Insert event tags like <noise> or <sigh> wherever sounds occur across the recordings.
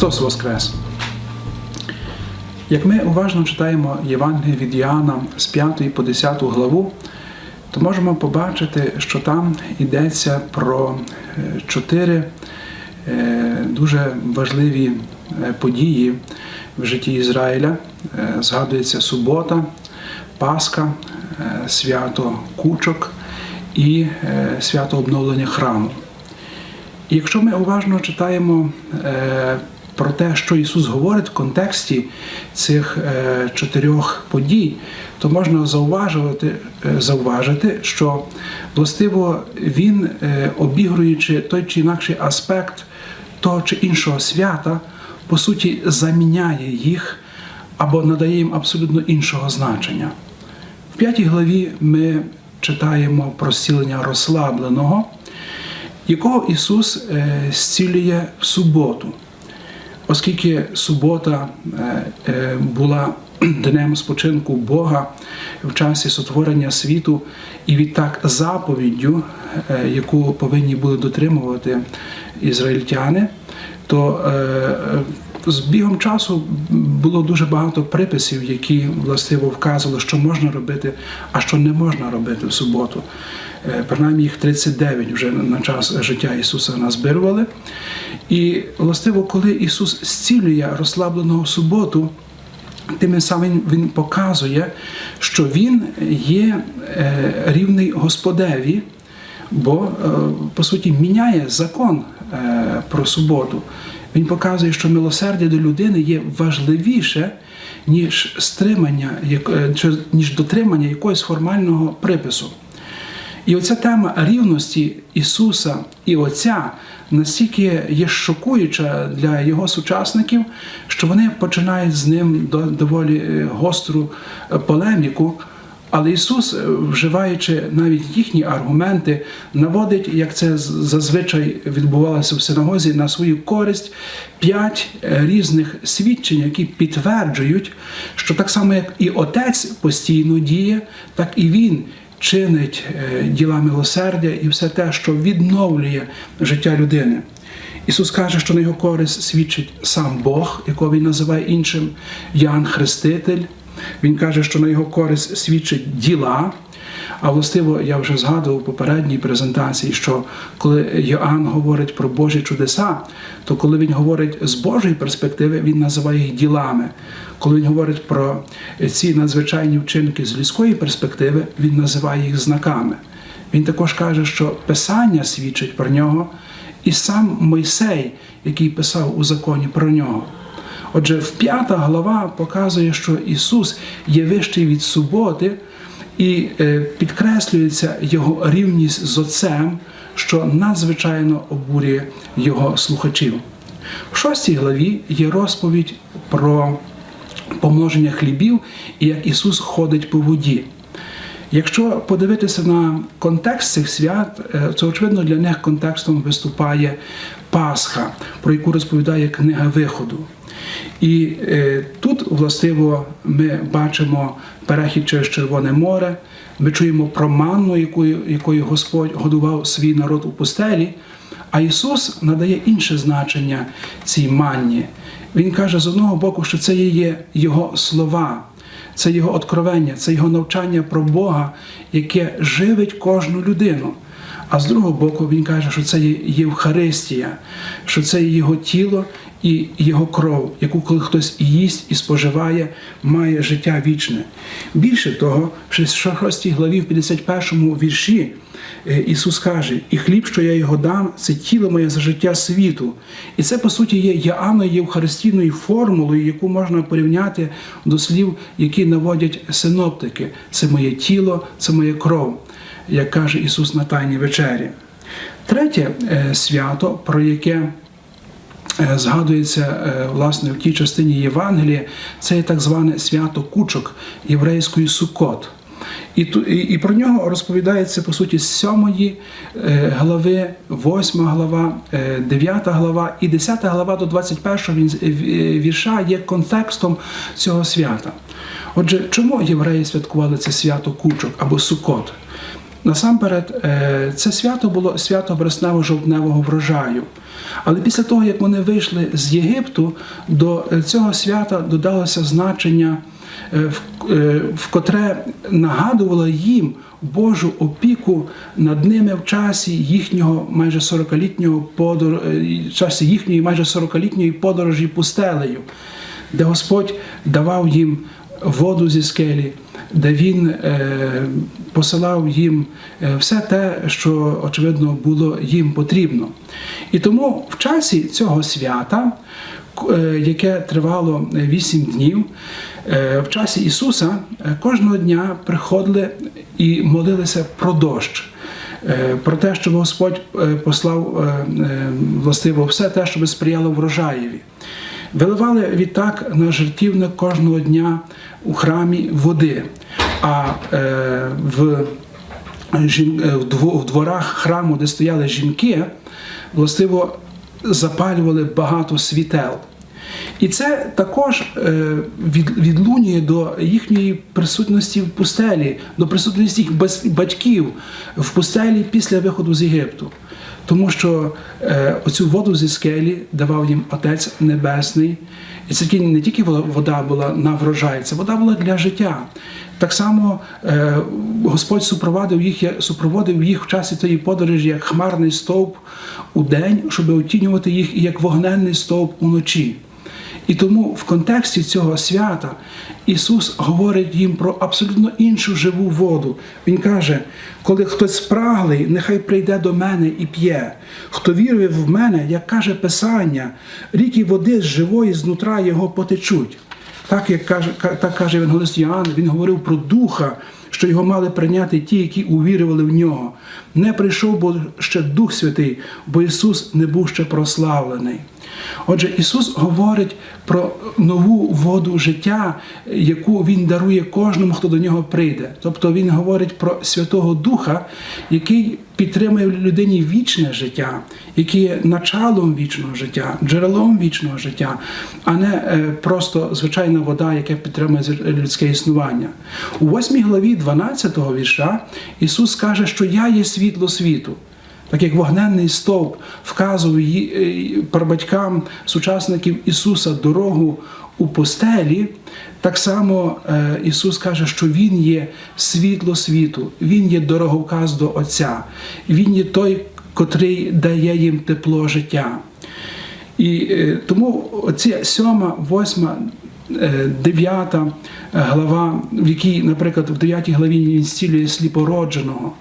Христос Воскрес! Як ми уважно читаємо Євангеліє від Іоанна з 5 по 10 главу, то можемо побачити, що там йдеться про е, чотири е, дуже важливі е, події в житті Ізраїля. Згадується субота, Пасха, свято Кучок і свято обновлення храму. І якщо ми уважно читаємо про те, що Ісус говорить в контексті цих е, чотирьох подій, то можна зауважувати, е, зауважити, що властиво Він, е, обігруючи той чи інакший аспект того чи іншого свята, по суті, заміняє їх або надає їм абсолютно іншого значення. В п'ятій главі ми читаємо про зцілення розслабленого якого Ісус зцілює в суботу, оскільки субота е, е, була <clears throat> днем спочинку Бога в часі сотворення світу, і відтак заповіддю, е, яку повинні були дотримувати ізраїльтяни, то з бігом часу було дуже багато приписів, які властиво вказували, що можна робити, а що не можна робити в суботу. Е, Принаймні їх 39 вже на час життя Ісуса назбирували. І властиво, коли Ісус зцілює розслабленого суботу, тим самим Він показує, що Він є е, рівний Господеві, бо, е, по суті, міняє закон про суботу. Він показує, що милосердя до людини є важливіше, ніж стримання, е, ніж дотримання якогось формального припису. І оця тема рівності Ісуса і Отця настільки є шокуюча для його сучасників, що вони починають з ним до- доволі е, гостру е, полеміку. Але Ісус, е, вживаючи навіть їхні аргументи, наводить, як це зазвичай відбувалося в синагозі, на свою користь п'ять е, різних свідчень, які підтверджують, що так само, як і Отець постійно діє, так і Він чинить е, діла милосердя і все те, що відновлює життя людини. Ісус каже, що на його користь свідчить сам Бог, якого він називає іншим Ян Хреститель. Він каже, що на його користь свідчить діла. А властиво, я вже згадував у попередній презентації, що коли Йоанн говорить про Божі чудеса, то коли він говорить з Божої перспективи, він називає їх ділами. Коли він говорить про ці надзвичайні вчинки з людської перспективи, він називає їх знаками. Він також каже, що Писання свідчить про нього, і сам Мойсей, який писав у законі про нього. Отже, в п'ята глава показує, що Ісус є вищий від суботи, і е, підкреслюється Його рівність з Отцем, що надзвичайно обурює Його слухачів. В шостій главі є розповідь про помноження хлібів і як Ісус ходить по воді. Якщо подивитися на контекст цих свят, е, то очевидно для них контекстом виступає Пасха, про яку розповідає книга Виходу. І е, тут, властиво, ми бачимо перехід через Червоне море, ми чуємо про манну, якою, якою Господь годував свій народ у пустелі, а Ісус надає інше значення цій манні. Він каже з одного боку, що це є Його слова, це Його откровення, це Його навчання про Бога, яке живить кожну людину. А з другого боку, він каже, що це є Євхаристія, що це є його тіло і його кров, яку коли хтось і їсть і споживає, має життя вічне. Більше того, в 6 главі, в 51 вірші, е, Ісус каже: І хліб, що я його дам, це тіло моє за життя світу. І це, по суті, є Яаною Євхаристійною формулою, яку можна порівняти до слів, які наводять синоптики. Це моє тіло, це моя кров як каже Ісус на Тайній вечері. Третє е, свято, про яке згадується е, власне в тій частині Євангелія, це є так зване свято кучок єврейської Суккот. І, і, про нього розповідається по суті з 7 е, глави, 8 глава, е, 9 глава і 10 глава до 21 е, вірша є контекстом цього свята. Отже, чому євреї святкували це свято кучок або Суккот? Насамперед, е, це свято було свято вереснево-жовтневого врожаю. Але після того, як вони вийшли з Єгипту, до е, цього свята додалося значення, е, в- котре нагадувало їм Божу опіку над ними в часі їхнього майже 40-літнього подор... часі їхньої майже 40-літньої подорожі пустелею, де Господь давав їм воду зі скелі, де Він е, посилав їм е, все те, що очевидно було їм потрібно. І тому в часі цього свята, е, яке тривало 8 днів, в часі Ісуса кожного дня приходили і молилися про дощ. Про те, щоб Господь послав властиво все те, щоб сприяло врожаєві. Виливали відтак на жертівник кожного дня у храмі води, а е, в, е, в дворах храму, де стояли жінки, властиво запалювали багато світел. І це також е, відлунює до їхньої присутності в пустелі, до присутності їх батьків в пустелі після виходу з Єгипту. Тому що е, оцю воду зі скелі давав їм Отець Небесний. І це не тільки вода була на врожай, це вода була для життя. Так само е, Господь супроводив їх, супроводив їх в часі тієї подорожі як хмарний стовп у день, щоб отінювати їх, і як вогненний стовп уночі. І тому в контексті цього свята Ісус говорить їм про абсолютно іншу живу воду. Він каже: коли хтось спраглий, нехай прийде до мене і п'є. Хто вірує в мене, як каже Писання, ріки води з живої знутра його потечуть. Так як каже, ка- так каже Євангелист Іоанн, він говорив про духа, що його мали прийняти ті, які увірували в нього. Не прийшов бо ще Дух Святий, бо Ісус не був ще прославлений. Отже, Ісус говорить про нову воду життя, яку Він дарує кожному, хто до нього прийде. Тобто Він говорить про Святого Духа, який підтримує в людині вічне життя, який є началом вічного життя, джерелом вічного життя, а не е, просто звичайна вода, яка підтримує людське існування. У 8 главі 12 вірша Ісус каже, що я є світло світу. Так як вогненний стовп вказував ї- е, прабатькам сучасників Ісуса дорогу у постелі, так само е, Ісус каже, що Він є світло світу, Він є дороговказ до Отця, Він є той, котрий дає їм тепло життя. І е, тому оці сьома, восьма, е, дев'ята глава, в якій, наприклад, в дев'ятій главі він зцілює сліпородженого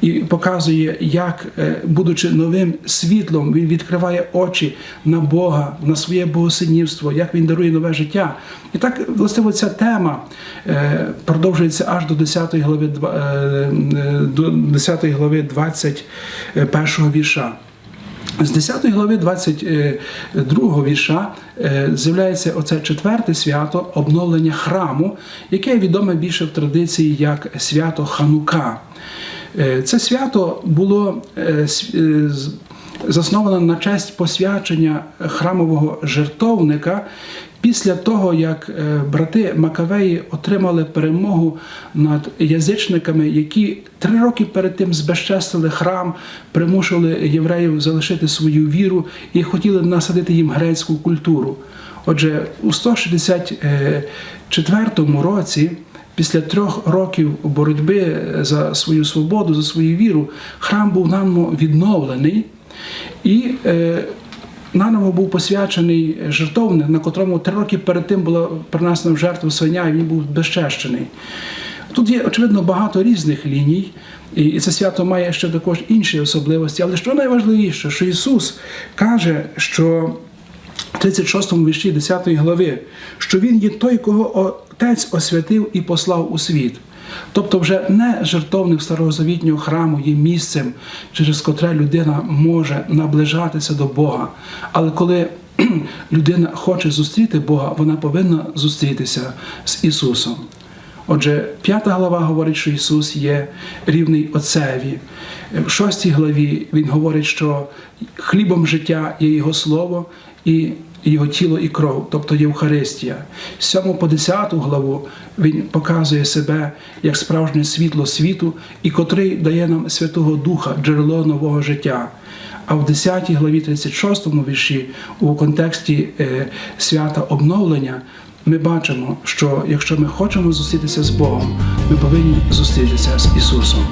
і показує, як, е, будучи новим світлом, він відкриває очі на Бога, на своє богосинівство, як він дарує нове життя. І так, власне, ця тема е, продовжується аж до 10 глави, е, е, до 10 глави 21 вірша. З 10 глави 22 вірша е, з'являється оце четверте свято обновлення храму, яке відоме більше в традиції як свято Ханука. Е, Це свято було е, е, засновано на честь посвячення храмового жертовника після того, як е, брати Макавеї отримали перемогу над язичниками, які три роки перед тим збезчестили храм, примушували євреїв залишити свою віру і хотіли насадити їм грецьку культуру. Отже, у 164 році. Після трьох років боротьби за свою свободу, за свою віру, храм був наново відновлений, і е, наново був посвячений жертовник, на котрому три роки перед тим була принесена в жертву свиня, і він був безчещений. Тут є, очевидно, багато різних ліній, і це свято має ще також інші особливості. Але що найважливіше, що Ісус каже, що в 36 вірші 10 глави, що Він є той, кого Отець освятив і послав у світ. Тобто, вже не жертовник старозавітнього храму є місцем, через котре людина може наближатися до Бога. Але коли <clears throat> людина хоче зустріти Бога, вона повинна зустрітися з Ісусом. Отже, п'ята глава говорить, що Ісус є рівний Отцеві. В шостій главі Він говорить, що хлібом життя є Його Слово, і його тіло і кров, тобто Євхаристія. З 7 по 10 главу він показує себе як справжнє світло світу, і котрий дає нам Святого Духа, джерело нового життя. А в 10 главі 36 вірші у контексті е, свята обновлення ми бачимо, що якщо ми хочемо зустрітися з Богом, ми повинні зустрітися з Ісусом.